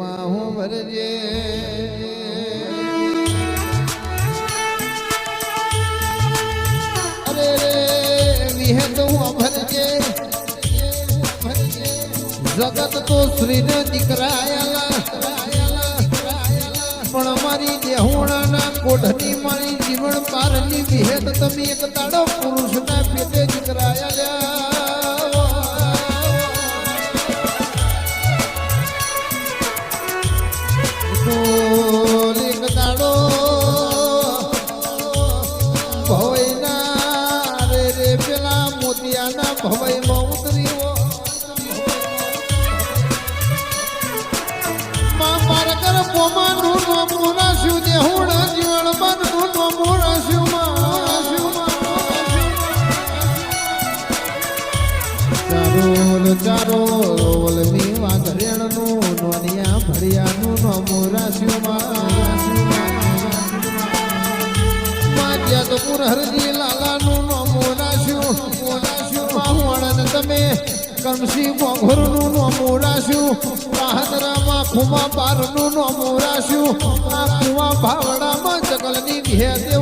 માં હું ભરજે અરે વિહેત હું ભરજે જગત તો શ્રીને દીકરાયેલા. પણ મારી દેહોણાના કોઢની મારી જીવન પારની વિહેત તમે એક તાળો પુરુષના પેલા મોતિયાના ભવઈમાં ઉતર્યો માં મારકર પોમાનું ની વાઘરેણનું નોનિયા ભરિયાનું નોમું રાખ્યું માં જેતપુર હરજી લાલાનું નોમું તમે કમસી મોઘરનું નો મોરાશું પાહદરામાં ખુમા બારનું નો મોરાશું આ કુવા ભાવડામાં જગલની ભેદે